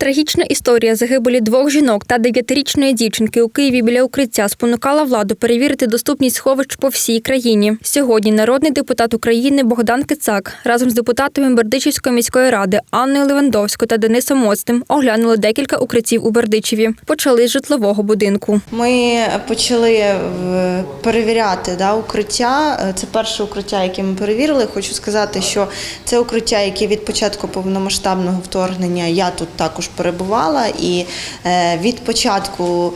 Трагічна історія загибелі двох жінок та дев'ятирічної дівчинки у Києві біля укриття спонукала владу перевірити доступність сховищ по всій країні. Сьогодні народний депутат України Богдан Кицак разом з депутатами Бердичівської міської ради Анною Левандовською та Денисом Моцним оглянули декілька укриттів у Бердичеві. Почали з житлового будинку. Ми почали е, перевіряти да, укриття. Е, Це перше укриття, яке ми перевірили. Хочу сказати, що це укриття, яке від початку повномасштабного вторгнення я тут також перебувала, і е, від початку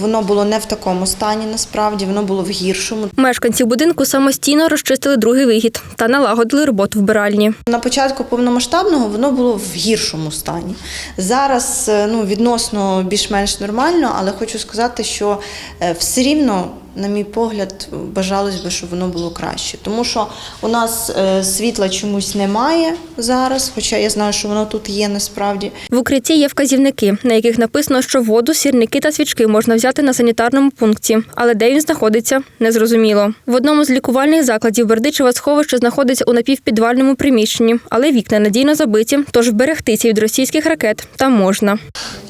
воно було не в такому стані. Насправді воно було в гіршому. Мешканці будинку самостійно розчистили другий вихід та налагодили роботу вбиральні. На початку повномасштабного воно було в гіршому стані. Зараз е, ну, відносно більш-менш нормально, але хочу сказати, що е, все рівно, на мій погляд, бажалось би, щоб воно було краще. Тому що у нас е, світла чомусь немає зараз, хоча я знаю, що воно тут є насправді. В укритті є вказівники, на яких написано, що воду, сірники та свічки можна взяти на санітарному пункті, але де він знаходиться, незрозуміло. В одному з лікувальних закладів Бердичева сховище знаходиться у напівпідвальному приміщенні, але вікна надійно забиті, тож вберегтися від російських ракет там можна.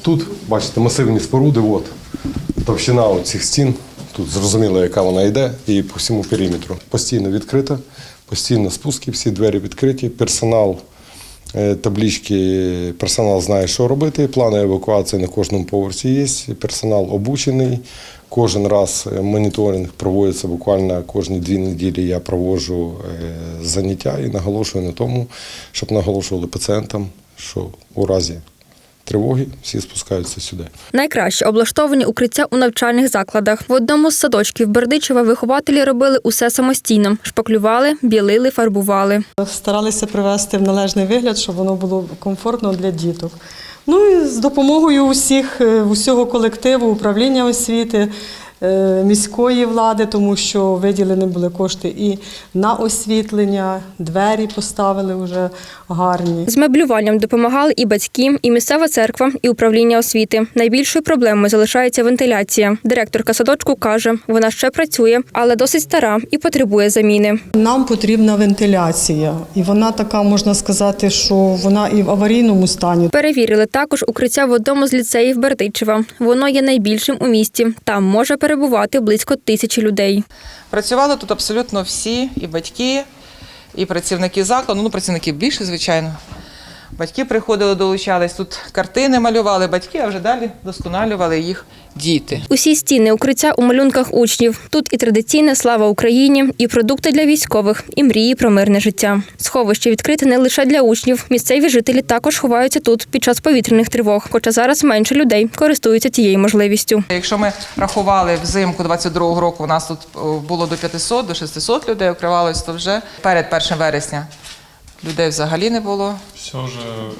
Тут, бачите, масивні споруди, от, товщина цих стін. Тут зрозуміло, яка вона йде, і по всьому периметру. Постійно відкрита, постійно спуски, всі двері відкриті. Персонал, таблички, персонал знає, що робити. Плани евакуації на кожному поверсі є. Персонал обучений. Кожен раз е, моніторинг проводиться буквально кожні дві неділі. Я проводжу е, заняття і наголошую на тому, щоб наголошували пацієнтам, що у разі тривоги всі спускаються сюди. Найкраще облаштовані укриття у навчальних закладах. В одному з садочків Бердичева вихователі робили усе самостійно: шпаклювали, білили, фарбували. Старалися привести в належний вигляд, щоб воно було комфортно для діток. Ну і з допомогою усіх, е, усього колективу, управління освіти, міської влади, тому що виділені були кошти і на освітлення, двері поставили вже гарні. З меблюванням допомагали і батьки, і місцева церква, і управління освіти. Найбільшою проблемою залишається вентиляція. Директорка садочку каже, вона ще працює, але досить стара і потребує заміни. Нам потрібна вентиляція, і вона така, можна сказати, що вона і в аварійному стані. Перевірили також укриття в одному з ліцеїв Бердичева. Воно є найбільшим у місті. Там може перебувати близько тисячі людей. Працювали тут абсолютно всі, і батьки, і працівники закладу, ну працівників більше, звичайно. Батьки приходили, долучались, тут картини малювали батьки, а вже далі досконалювали їх діти. Усі стіни укриття у малюнках учнів. Тут і традиційна слава Україні, і продукти для військових, і мрії про мирне життя. Сховище відкрите не лише для учнів. Місцеві жителі також ховаються тут під час повітряних тривог. Хоча зараз менше людей користуються тією можливістю. Якщо ми рахували взимку 22-го року, у нас тут було до 500, до 600 людей укривалось, то вже перед 1 вересня людей взагалі не було, Все вже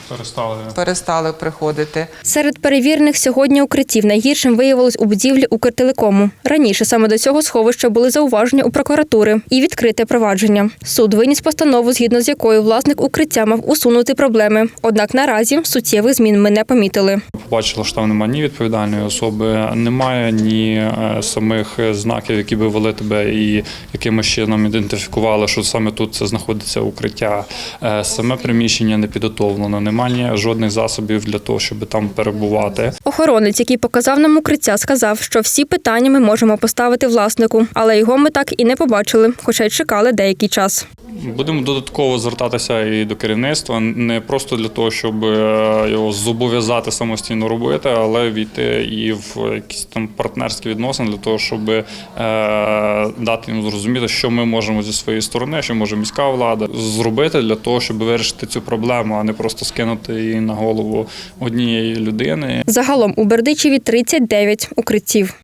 перестали. перестали приходити. Серед перевірених сьогодні укриттів найгіршим виявилось у будівлі Укртелекому. Раніше саме до цього сховища були зауваження у прокуратури і відкрите провадження. Суд виніс постанову, згідно з якою власник укриття мав усунути проблеми. Однак наразі суттєвих змін ми не помітили. Побачили, що там немає ні відповідальної особи, немає ні е, самих знаків, які би вели тебе і якимось чином ідентифікували, що саме тут це знаходиться укриття. Е, Саме приміщення не підготовлено, немає жодних засобів для того, щоб там перебувати. Охоронець, який показав нам укриття, сказав, що всі питання ми можемо поставити власнику, але його ми так і не побачили, хоча й чекали деякий час. Будемо додатково звертатися і до керівництва, не просто для того, щоб е, його зобов'язати самостійно робити, але війти і в якісь там партнерські відносини для того, щоб е, дати їм зрозуміти, що ми можемо зі своєї сторони, що може міська влада зробити для того, щоб вирішити цю проблему, а не просто скинути її на голову однієї людини. Загалом у Бердичеві 39 укриттів.